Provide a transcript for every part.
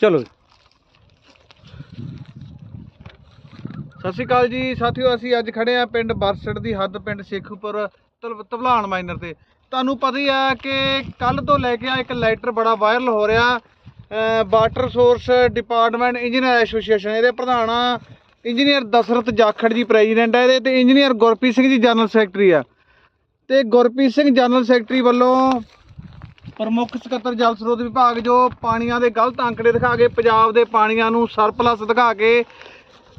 ਚਲੋ ਜੀ। ਸਤਿ ਸ਼੍ਰੀ ਅਕਾਲ ਜੀ, ਸਾਥੀਓ, ਅਸੀਂ ਅੱਜ ਖੜੇ ਆ ਪਿੰਡ ਬਰਸੜ ਦੀ ਹੱਦ, ਪਿੰਡ ਸ਼ੇਖੂਪੁਰ ਤਲ- ਧਵਲਾਨ ਮਾਈਨਰ ਤੇ। ਤੁਹਾਨੂੰ ਪਤਾ ਹੀ ਆ ਕਿ ਕੱਲ ਤੋਂ ਲੈ ਕੇ ਆ ਇੱਕ ਲੈਟਰ ਬੜਾ ਵਾਇਰਲ ਹੋ ਰਿਹਾ। Water source department engineer association, ਇਹਦੇ ਪ੍ਰਧਾਨ ਆ ਇੰਜੀਨੀਅਰ ਦਸਰਤ ਜਾਖੜ ਜੀ ਪ੍ਰੈਜ਼ੀਡੈਂਟ ਆ ਇਹਦੇ ਤੇ engineer Gurpreet Singh ji general secretary ਆ ਤੇ ਗੁਰਪ੍ਰੀਤ ਸਿੰਘ ਜਨਰਲ ਸੈਕਟਰੀ ਵੱਲੋਂ ਪ੍ਰਮੁੱਖ ਸਕੱਤਰ ਜਲ ਸਰੋਤ ਵਿਭਾਗ ਜੋ ਪਾਣੀਆਂ ਦੇ ਗਲਤ ਅੰਕੜੇ ਦਿਖਾ ਕੇ ਪੰਜਾਬ ਦੇ ਪਾਣੀਆਂ ਨੂੰ ਸਰਪਲਸ ਦਿਖਾ ਕੇ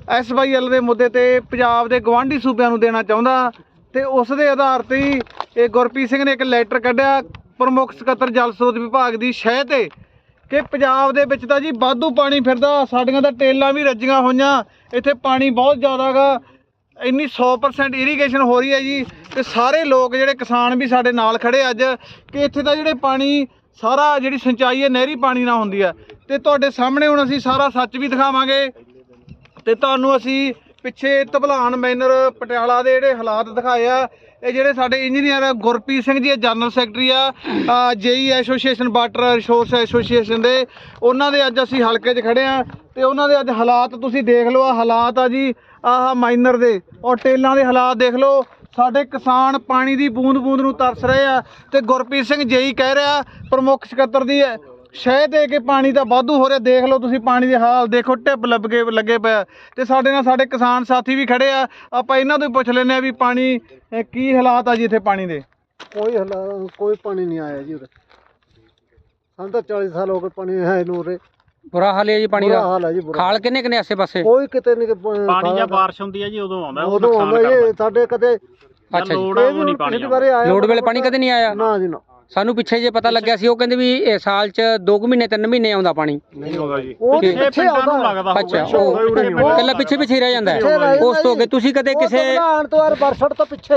ਐਸਵਾਈਐਲ ਦੇ ਮੁੱਦੇ ਤੇ ਪੰਜਾਬ ਦੇ ਗਵਾਂਢੀ ਸੂਬਿਆਂ ਨੂੰ ਦੇਣਾ ਚਾਹੁੰਦਾ ਤੇ ਉਸ ਦੇ ਆਧਾਰ ਤੇ ਹੀ ਇਹ ਗੁਰਪ੍ਰੀਤ ਸਿੰਘ ਨੇ ਇੱਕ ਲੈਟਰ ਕੱਢਿਆ ਪ੍ਰਮੁੱਖ ਸਕੱਤਰ ਜਲ ਸਰੋਤ ਵਿਭਾਗ ਦੀ ਸ਼ਹਿ ਤੇ ਕਿ ਪੰਜਾਬ ਦੇ ਵਿੱਚ ਤਾਂ ਜੀ ਵਾਧੂ ਪਾਣੀ ਫਿਰਦਾ, ਸਾਡੀਆਂ ਤਾਂ ਟੇਲਾਂ ਵੀ ਰੱਜੀਆਂ ਹੋਈਆਂ, ਇੱਥੇ ਪਾਣੀ ਬਹੁਤ ਜ਼ਿਆਦਾ ਗਾ ਇੰਨੀ 100% ਇਰੀਗੇਸ਼ਨ ਹੋ ਰਹੀ ਹੈ ਜੀ ਤੇ ਸਾਰੇ ਲੋਕ ਜਿਹੜੇ ਕਿਸਾਨ ਵੀ ਸਾਡੇ ਨਾਲ ਖੜੇ ਅੱਜ ਕਿ ਇੱਥੇ ਦਾ ਜਿਹੜੇ ਪਾਣੀ, ਸਾਰਾ ਜਿਹੜੀ ਸਿੰਚਾਈ ਹੈ ਨਹਿਰੀ ਪਾਣੀ ਨਾਲ ਹੁੰਦੀ ਹੈ। ਤੇ ਤੁਹਾਡੇ ਸਾਹਮਣੇ ਹੁਣ ਅਸੀਂ ਸਾਰਾ ਸੱਚ ਵੀ ਦਿਖਾਵਾਂਗੇ ਤੇ ਤੁਹਾਨੂੰ ਅਸੀਂ ਪਿੱਛੇ ਧਬਲਾਨ ਮੈਨਰ ਪਟਿਆਲਾ ਦੇ ਜਿਹੜੇ ਹਾਲਾਤ ਦਿਖਾਏ ਆ, ਇਹ ਜਿਹੜੇ ਸਾਡੇ ਇੰਜੀਨੀਅਰ ਗੁਰਪ੍ਰੀਤ ਸਿੰਘ ਜੀ ਇਹ ਜਨਰਲ ਸੈਕਟਰੀ ਆ, JE association water resource association ਦੇ, ਉਹਨਾਂ ਦੇ ਅੱਜ ਅਸੀਂ ਹਲਕੇ 'ਚ ਖੜੇ ਆ। ਤੇ ਉਹਨਾਂ ਦੇ ਅੱਜ ਹਾਲਾਤ ਤੁਸੀਂ ਦੇਖ ਲਓ ਆ ਹਾਲਾਤ ਆ ਜੀ, ਆਹ ਮਾਈਨਰ ਦੇ, ਔਰ ਟੇਲਾਂ ਦੇ ਹਾਲਾਤ ਦੇਖ ਲਓ। ਸਾਡੇ ਕਿਸਾਨ ਪਾਣੀ ਦੀ ਬੂੰਦ ਬੂੰਦ ਨੂੰ ਤਰਸ ਰਹੇ ਆ ਤੇ ਗੁਰਪ੍ਰੀਤ ਸਿੰਘ ਜੇਈ ਕਹਿ ਰਿਹਾ, ਪ੍ਰਮੁੱਖ ਸਕੱਤਰ ਦੀ ਹੈ, ਸ਼ਹਿ ਦੇ ਕੇ ਪਾਣੀ ਦਾ ਵਾਧੂ ਹੋ ਰਿਹਾ, ਦੇਖ ਲਓ ਤੁਸੀਂ ਪਾਣੀ ਦੇ ਹਾਲ, ਦੇਖੋ ਟਿੱਪ ਲੱਗੇ ਲੱਗੇ ਪਿਆ ਤੇ ਸਾਡੇ ਨਾਲ ਸਾਡੇ ਕਿਸਾਨ ਸਾਥੀ ਵੀ ਖੜੇ ਆ, ਆਪਾਂ ਇਹਨਾਂ ਤੋਂ ਹੀ ਪੁੱਛ ਲੈਂਦੇ ਆ ਵੀ ਪਾਣੀ ਕੀ ਹਾਲਾਤ ਆ ਜੀ ਇੱਥੇ ਪਾਣੀ ਦੇ? ਕੋਈ ਹਾਲਾਤ ਕੋਈ ਪਾਣੀ ਨਹੀਂ ਆਇਆ ਜੀ ਉਰੇ। ਸਾਨੂੰ ਤਾਂ 40 ਸਾਲ ਹੋ ਗਏ ਪਾਣੀ ਹੈ ਨੂੰ ਬੁਰਾ ਹਾਲ ਹੈ ਜੀ ਪਾਣੀ ਬੁਰਾ ਦਾ ਹਾਲ ਹੈ ਜੀ ਬੁਰਾ ਖਾਲ ਕਿੰਨੇ ਕਿੰਨੇ ਆਸੇ ਪਾਸੇ ਕੋਈ ਕਿਤੇ ਨਹੀਂ ਪਾਣੀ ਜਾਂ ਬਾਰਿਸ਼ ਹੁੰਦੀ ਹੈ ਜੀ ਉਦੋਂ ਆਉਂਦਾ ਉਹ ਉਦੋਂ ਨੁਕਸਾਨ ਆਉਂਦਾ ਕਰਦਾ। ਜੀ ਸਾਡੇ ਕਦੇ ਅੱਛਾ ਜੀ। ਲੋੜ ਆ ਇਹ ਉਹ ਨਹੀਂ ਵੀ ਪਾਣੀ ਪਿਛਲੀ ਵਾਰੀ ਆਇਆ ਲੋੜ ਵੇਲੇ ਪਾਣੀ ਕਦੇ ਨਹੀਂ ਆਇਆ? ਨਾ ਜੀ ਨਾ। ਸਾਨੂੰ ਪਿੱਛੇ ਜੇ ਪਤਾ ਲੱਗਿਆ ਸੀ ਉਹ ਕਹਿੰਦੇ ਵੀ ਇਹ ਸਾਲ ਚ 2 ਮਹੀਨੇ 3 ਮਹੀਨੇ ਆਉਂਦਾ ਪਾਣੀ। ਨਹੀਂ ਆਉਂਦਾ ਜੀ। ਉਹ ਪਿੱਛੇ ਪਿੰਡਾਂ ਨੂੰ ਆਉਂਦਾ ਲੱਗਦਾ ਅੱਛਾ ਹੋਊਗਾ ਉਹ ਕੱਲਾ ਪਿੱਛੇ ਪਿੱਛੇ ਰਹਿ ਜਾਂਦਾ ਪਿੱਛੇ ਹੈ ਰਹਿ ਜਾਂਦਾ ਉਸ ਤੋਂ ਅੱਗੇ। ਤੁਸੀਂ ਕਦੇ ਕਿਸੇ ਧਵਲਾਨ ਤੋਂ ਯਾਰ ਬਰਸੜ ਤੋਂ ਪਿੱਛੇ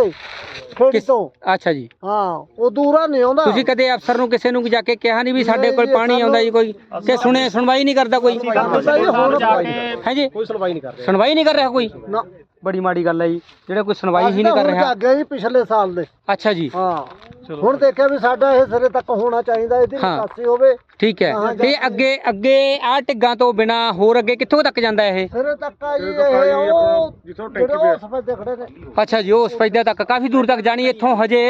ਖੇੜੀ ਕਿਸ- ਤੋਂ। ਅੱਛਾ ਜੀ। ਹਾਂ ਉਹ ਦੂਰਾ ਨਹੀਂ ਆਉਂਦਾ। ਤੁਸੀਂ ਕਦੇ ਅਫਸਰ ਨੂੰ ਕਿਸੇ ਨੂੰ ਜਾ ਕੇ ਕਿਹਾ ਨਹੀਂ ਵੀ ਸਾਡੇ ਕੋਲ ਪਾਣੀ ਆਉਂਦਾ ਜੀ ਕੋਈ? ਕਿ ਸੁਣੇ ਸੁਣਵਾਈ ਨਹੀਂ ਕਰਦਾ ਕੋਈ? ਸਾਨੂੰ ਤਾਂ ਜੀ ਹੁਣ ਜਾ ਕੇ ਹੈ ਜੀ? ਕੋਈ ਸੁਣਵਾਈ ਨਹੀਂ ਕਰ ਰਿਹਾ। ਸੁਣਵਾਈ ਨਹੀਂ ਕਰ ਰਿਹਾ ਕੋਈ? ਨਾ। ਬੜੀ ਮਾੜੀ ਗੱਲ ਹੈ ਜੀ ਜਿਹੜਾ ਕੋਈ ਸੁਣਵਾਈ ਹੀ ਅਸੀਂ ਨਹੀਂ ਤਾਂ ਕਰ ਹੁਣ ਰਿਹਾ। ਜਾਗਿਆ ਜੀ ਪਿਛਲੇ ਸਾਲ ਦੇ। ਅੱਛਾ ਜੀ। ਹਾਂ। ਹੁਣ ਦੇਖਿਆ ਵੀ ਸਾਡਾ ਇਹ ਸਿਰੇ ਤੱਕ ਹੋਣਾ ਚਾਹੀਦਾ ਇਹਦੀ ਹਾਂ। ਨਿਕਾਸੀ ਹੋਵੇ ਠੀਕ ਹੈ। ਹਾਂ, ਤੇ ਅੱਗੇ ਅੱਗੇ ਆ ਟਿੱਗਾਂ ਤੋਂ ਬਿਨਾ ਹੋਰ ਅੱਗੇ ਕਿੱਥੋਂ ਤੱਕ ਜਾਂਦਾ ਇਹ? ਸਿਰੇ ਤੱਕ ਆ ਜੀ ਇਹ ਉਹ ਜਿੱਥੋਂ ਟੈਂਕੀ ਪਿਆ ਸਫੈਦੇ ਖੜੇ ਨੇ। ਅੱਛਾ ਜੀ ਉਹ ਸਫੈਦਾ ਤੱਕ ਕਾਫੀ ਦੂਰ ਤੱਕ ਜਾਣੀ ਇੱਥੋਂ ਹਜੇ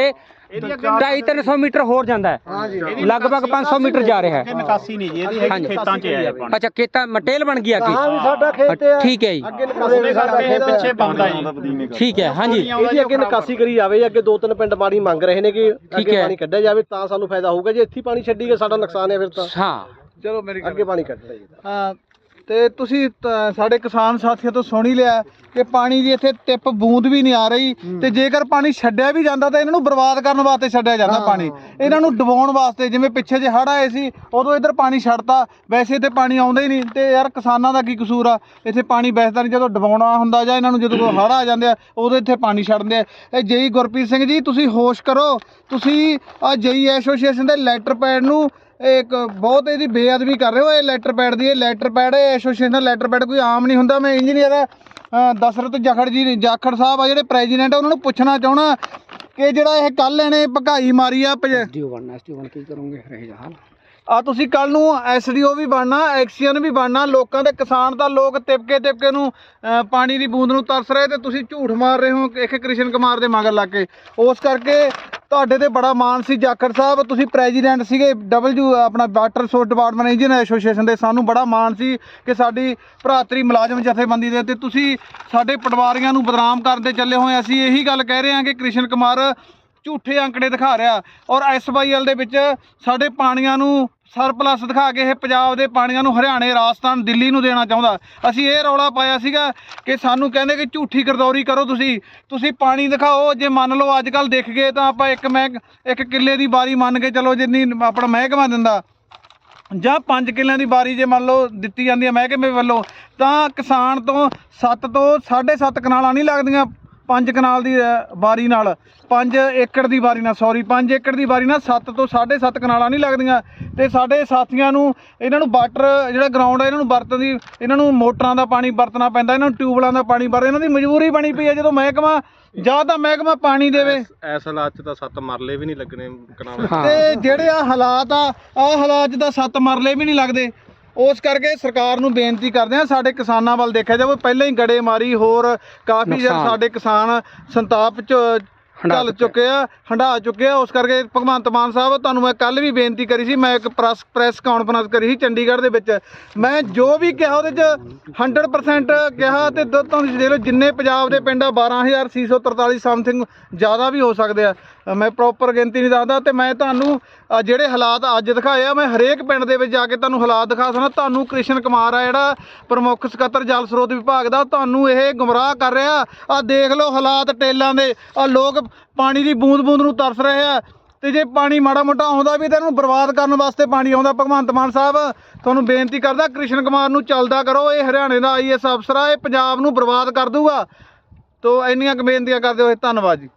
250 ਮੀਟਰ ਹੋਰ ਜਾਂਦਾ ਹੈ। ਹਾਂ ਜੀ। ਲਗਭਗ 500 ਮੀਟਰ ਜਾ ਰਿਹਾ ਕਿ ਹੈ ਨਿਕਾਸੀ ਨਹੀਂ ਜੀ ਇਹਦੀ ਹੈਗੀ ਹਾਂਜੀ। ਖੇਤਾਂ 'ਚ ਆਇਆ ਪਾਣੀ ਅੱਛਾ ਖੇਤਾਂ ਮਟੇਲ ਬਣ ਗਈ ਅੱਗੇ? ਕਹਾਂ ਵੀ ਸਾਡਾ ਖੇਤ ਹੈ। ਠੀਕ ਹੈ ਜੀ। ਸਾਡਾ ਇਹ ਖੇਤ ਪਿੱਛੇ ਹੈ। ਪਾਉਂਦਾ ਜੀ। ਠੀਕ ਹੈ ਹਾਂਜੀ। ਇਹਦੀ ਅੱਗੇ ਨਿਕਾਸੀ ਕਰੀ ਜਾਵੇ ਅੱਗੇ ਦੋ ਤਿੰਨ ਪਿੰਡ ਪਾਣੀ ਮੰਗ ਰਹੇ ਨੇ ਕਿ ਅੱਗੇ ਹੈ। ਪਾਣੀ ਕੱਢਿਆ ਜਾਵੇ ਤਾਂ ਸਾਨੂੰ ਫਾਇਦਾ ਹੋਊਗਾ। ਜੇ ਇੱਥੇ ਹੀ ਪਾਣੀ ਛੱਡੀਏ ਸਾਡਾ ਨੁਕਸਾਨ ਹੈ ਫਿਰ ਤਾਂ। ਹਾਂ। ਚਲੋ ਮੇਰੀ ਗੱਲ ਅੱਗੇ ਪਾਣੀ ਕੱਢਣਾ ਜੀ। ਹਾਂ ਤੇ ਤੁਸੀਂ ਸਾਡੇ ਕਿਸਾਨ ਸਾਥੀਆਂ ਤੋਂ ਸੁਣ ਹੀ ਲਿਆ ਕਿ ਪਾਣੀ ਦੀ ਇੱਥੇ ਟਿੱਪ ਬੂੰਦ ਵੀ ਨਹੀਂ ਆ ਰਹੀ ਤੇ ਜੇਕਰ ਪਾਣੀ ਛੱਡਿਆ ਵੀ ਜਾਂਦਾ ਤਾਂ ਇਹਨਾਂ ਨੂੰ ਬਰਬਾਦ ਕਰਨ ਵਾਸਤੇ ਛੱਡਿਆ ਜਾਂਦਾ ਪਾਣੀ। ਇਹਨਾਂ ਨੂੰ ਡੁਬਾਉਣ ਵਾਸਤੇ ਜਿਵੇਂ ਪਿੱਛੇ ਜੇ ਹੜ੍ਹ ਆਏ ਸੀ ਉਦੋਂ ਇੱਧਰ ਪਾਣੀ ਛੱਡਤਾ ਵੈਸੇ ਤੇ ਪਾਣੀ ਆਉਂਦਾ ਹੀ ਨਹੀਂ। ਤੇ ਯਾਰ ਕਿਸਾਨਾਂ ਦਾ ਕੀ ਕਸੂਰ ਆ? ਇੱਥੇ ਪਾਣੀ ਵੈਸਦਾ ਨਹੀਂ ਜਦੋਂ ਡੁਬਾਉਣਾ ਹੁੰਦਾ ਜਾਂ ਇਹਨਾਂ ਨੂੰ ਜਦੋਂ ਹੜ੍ਹ ਆ ਜਾਂਦੇ ਆ ਉਦੋਂ ਇੱਥੇ ਪਾਣੀ ਛੱਡਦੇ ਆ। ਇਹ ਜੇਈ ਗੁਰਪ੍ਰੀਤ ਸਿੰਘ ਜੀ ਤੁਸੀਂ ਹੋਸ਼ ਕਰੋ। ਤੁਸੀਂ ਆ ਜੇਈ ਐਸੋਸੀਏਸ਼ਨ ਦੇ ਲੈਟਰ ਪੈਡ ਨੂੰ ਇੱਕ ਬਹੁਤ ਇਹਦੀ ਬੇਅਦਬੀ ਕਰ ਰਹੇ ਹੋ ਇਹ ਲੈਟਰ ਪੈਡ ਦੀ ਇਹ ਲੈਟਰ ਪੈਡ ਇਹ ਐਸੋਸੀਏਸ਼ਨ ਦਾ ਲੈਟਰ ਪੈਡ ਕੋਈ ਆਮ ਨਹੀਂ ਹੁੰਦਾ। ਮੈਂ ਇੰਜੀਨੀਅਰ ਦਸਰਤ ਜਖੜ ਜੀ ਜਾਖੜ ਸਾਹਿਬ ਆ ਜਿਹੜੇ ਪ੍ਰੈਜ਼ੀਡੈਂਟ ਆ ਉਹਨਾਂ ਨੂੰ ਪੁੱਛਣਾ ਚਾਹਣਾ ਕਿ ਜਿਹੜਾ ਇਹ ਕੱਲ ਇਹਨੇ ਭਗਾਈ ਮਾਰੀ ਆ ਐਸਡੀਓ ਬਣਨਾ ਐਸਡੀਓ ਬਣ ਕੇ ਕਰੋਗੇ ਰਹੇ ਜਹਾਲ ਆ ਤੁਸੀਂ ਕੱਲ ਨੂੰ ਐਸਡੀਓ ਵੀ ਬਣਨਾ ਐਕਸੀਅਨ ਵੀ ਬਣਨਾ ਲੋਕਾਂ ਦੇ ਕਿਸਾਨ ਤਾਂ ਲੋਕ ਤਿਪਕੇ ਤਿਪਕੇ ਨੂੰ ਪਾਣੀ ਦੀ ਬੂੰਦ ਨੂੰ ਤਰਸ ਰਹੇ ਤੇ ਤੁਸੀਂ ਝੂਠ ਮਾਰ ਰਹੇ ਹੋ ਇੱਕ ਕ੍ਰਿਸ਼ਨ ਕੁਮਾਰ ਦੇ ਮਗਰ ਲੱਗ ਕੇ। ਉਸ ਕਰਕੇ ਤੁਹਾਡੇ ਤੇ ਬੜਾ ਮਾਣ ਸੀ, ਜਾਖੜ ਸਾਹਿਬ। ਤੁਸੀਂ ਪ੍ਰੈਜ਼ੀਡੈਂਟ ਸੀਗੇ ਡਬਲਯੂ ਆਪਣਾ water resource department engineer association ਦੇ। ਸਾਨੂੰ ਬੜਾ ਮਾਣ ਸੀ ਕਿ ਸਾਡੀ ਭਰਾਤਰੀ ਮੁਲਾਜ਼ਮ ਜਥੇਬੰਦੀ ਦੇ ਤੇ ਤੁਸੀਂ ਸਾਡੇ ਪਟਵਾਰੀਆਂ ਨੂੰ ਬਦਨਾਮ ਕਰਦੇ ਚੱਲੇ ਹੋਏ ਅਸੀਂ ਇਹੀ ਗੱਲ ਕਹਿ ਰਹੇ ਹਾਂ ਕਿ ਕ੍ਰਿਸ਼ਨ ਕੁਮਾਰ ਝੂਠੇ ਅੰਕੜੇ ਦਿਖਾ ਰਿਹਾ। ਔਰ ਐਸਵਾਈਐਲ ਦੇ ਵਿੱਚ ਸਾਡੇ ਪਾਣੀਆਂ ਨੂੰ ਸਰਪਲਸ ਦਿਖਾ ਕੇ ਇਹ ਪੰਜਾਬ ਦੇ ਪਾਣੀਆਂ ਨੂੰ ਹਰਿਆਣੇ, ਰਾਜਸਥਾਨ, ਦਿੱਲੀ ਨੂੰ ਦੇਣਾ ਚਾਹੁੰਦਾ। ਅਸੀਂ ਇਹ ਰੌਲਾ ਪਾਇਆ ਸੀਗਾ ਕਿ ਸਾਨੂੰ ਕਹਿੰਦੇ ਕਿ ਝੂਠੀ ਗਰਦੌਰੀ ਕਰੋ ਤੁਸੀਂ। ਤੁਸੀਂ ਪਾਣੀ ਦਿਖਾਓ, ਜੇ ਮੰਨ ਲਓ ਅੱਜ ਕੱਲ ਦਿਖ ਗਏ ਤਾਂ ਆਪਾਂ ਇੱਕ ਮੈਂ ਇੱਕ ਕਿੱਲੇ ਦੀ ਬਾਰੀ ਮੰਨ ਕੇ ਚਲੋ ਜਿੰਨੀ ਆਪਣਾ ਮਹਿਕਮਾ ਦਿੰਦਾ। ਜਾਂ 5 ਕਿੱਲਿਆਂ ਦੀ ਬਾਰੀ ਜੇ ਮੰਨ ਲਓ ਦਿੱਤੀ ਜਾਂਦੀ ਹੈ ਮਹਿਕਮੇ ਵੱਲੋਂ, ਤਾਂ ਕਿਸਾਨ ਤੋਂ 7 ਤੋਂ 7.5 ਕਨਾਲਾਂ ਨਹੀਂ ਲੱਗਦੀਆਂ। 5 ਕਨਾਲ ਦੀ ਬਾਰੀ ਨਾਲ 5 ਏਕੜ ਦੀ ਬਾਰੀ ਨਾਲ ਸੌਰੀ 5 ਏਕੜ ਦੀ ਬਾਰੀ ਨਾਲ 7 ਤੋਂ 7.5 ਕਨਾਲਾਂ ਨਹੀਂ ਲੱਗਦੀਆਂ। ਤੇ ਸਾਡੇ ਸਾਥੀਆਂ ਨੂੰ ਇਹਨਾਂ ਨੂੰ ਵਾਟਰ ਜਿਹੜਾ ਗਰਾਊਂਡ ਹੈ ਇਹਨਾਂ ਨੂੰ ਵਰਤਣ ਦੀ ਇਹਨਾਂ ਨੂੰ ਮੋਟਰਾਂ ਦਾ ਪਾਣੀ ਵਰਤਣਾ ਪੈਂਦਾ ਇਹਨਾਂ ਨੂੰ ਟਿਊਬਲਾਂ ਦਾ ਪਾਣੀ ਵਰ ਇਹਨਾਂ ਦੀ ਮਜਬੂਰੀ ਬਣੀ ਪਈ ਹੈ ਜਦੋਂ ਮਹਿਕਮਾ ਜਾਂ ਤਾਂ ਮਹਿਕਮਾ ਪਾਣੀ ਦੇਵੇ। ਐਸ ਹਾਲਾਤ 'ਚ ਤਾਂ ਸੱਤ ਮਰਲੇ ਵੀ ਨਹੀਂ ਲੱਗਣੇ ਕਨਾਲ ਤੇ ਜਿਹੜੇ ਆ ਹਾਲਾਤ ਆ ਆ ਹਾਲਾਤ 'ਚ ਤਾਂ ਸੱਤ ਮਰਲੇ ਵੀ ਨਹੀਂ ਲੱਗਦੇ। ਉਸ ਕਰਕੇ ਸਰਕਾਰ ਨੂੰ ਬੇਨਤੀ ਕਰਦੇ ਆ ਸਾਡੇ ਕਿਸਾਨਾਂ ਵੱਲ ਦੇਖਿਆ ਜਾਵੇ ਪਹਿਲਾਂ ਹੀ ਗੜੇਮਾਰੀ ਹੋਰ ਕਾਫੀ ਨੁਕਸਾਨ। ਸਾਡੇ ਕਿਸਾਨ ਸੰਤਾਪ ਚ ਚੱਲ ਚੁੱਕੇ। ਆ ਹੰਢਾ ਚੁੱਕੇ ਆ ਉਸ ਕਰਕੇ ਭਗਵੰਤ ਮਾਨ ਸਾਹਿਬ ਤੁਹਾਨੂੰ ਮੈਂ ਕੱਲ ਵੀ ਬੇਨਤੀ ਕਰੀ ਸੀ ਮੈਂ ਇੱਕ ਪ੍ਰੈਸ ਪ੍ਰੈਸ ਕਾਨਫਰੰਸ ਕਰੀ ਸੀ ਚੰਡੀਗੜ੍ਹ ਦੇ ਵਿੱਚ। ਮੈਂ ਜੋ ਵੀ ਕਿਹਾ ਉਹਦੇ ਚ 100% ਕਿਹਾ ਤੇ ਦੋ ਤੁਹਾਨੂੰ ਦੇਖ ਲਓ ਜਿੰਨੇ ਪੰਜਾਬ ਦੇ ਪਿੰਡ ਆ 12643 ਸਮਥਿੰਗ ਜ਼ਿਆਦਾ ਵੀ ਹੋ ਸਕਦੇ ਆ। ਮੈਂ ਪ੍ਰੋਪਰ ਗਿਣਤੀ ਨਹੀਂ ਦੱਸਦਾ ਤੇ ਮੈਂ ਤੁਹਾਨੂੰ ਜਿਹੜੇ ਹਾਲਾਤ ਅੱਜ ਦਿਖਾਏ ਆ ਮੈਂ ਹਰੇਕ ਪਿੰਡ ਦੇ ਵਿੱਚ ਜਾ ਕੇ ਤੁਹਾਨੂੰ ਹਾਲਾਤ ਦਿਖਾ ਸਕਦਾ। ਤੁਹਾਨੂੰ ਕ੍ਰਿਸ਼ਨ ਕੁਮਾਰ ਆ ਜਿਹੜਾ ਪ੍ਰਮੁੱਖ ਸਕੱਤਰ ਜਲ ਸਰੋਤ ਵਿਭਾਗ ਦਾ ਤੁਹਾਨੂੰ ਇਹ ਗੁੰਮਰਾਹ ਕਰ ਰਿਹਾ। ਆ ਦੇਖ ਲਓ ਹਾਲਾਤ ਟੇਲਾਂ ਦੇ ਆ ਲੋਕ ਪਾਣੀ ਦੀ ਬੂੰਦ ਬੂੰਦ ਨੂੰ ਤਰਸ ਰਹੇ ਆ। ਤੇ ਜੇ ਪਾਣੀ ਮਾੜਾ ਮੋਟਾ ਆਉਂਦਾ ਵੀ ਤਾਂ ਇਹਨੂੰ ਬਰਬਾਦ ਕਰਨ ਵਾਸਤੇ ਪਾਣੀ ਆਉਂਦਾ। ਭਗਵੰਤ ਮਾਨ ਸਾਹਿਬ, ਤੁਹਾਨੂੰ ਬੇਨਤੀ ਕਰਦਾ, ਕ੍ਰਿਸ਼ਨ ਕੁਮਾਰ ਨੂੰ ਚੱਲਦਾ ਕਰੋ। ਇਹ ਹਰਿਆਣੇ ਦਾ ਆਈਐਸ ਅਫਸਰ ਆ, ਇਹ ਪੰਜਾਬ ਨੂੰ ਬਰਬਾਦ ਕਰ ਦੂਗਾ ਤੋ ਇੰਨੀਆਂ ਕੁ ਬੇਨਤੀਆਂ ਕਰਦੇ ਹੋਏ ਧੰਨਵਾਦ ਜੀ।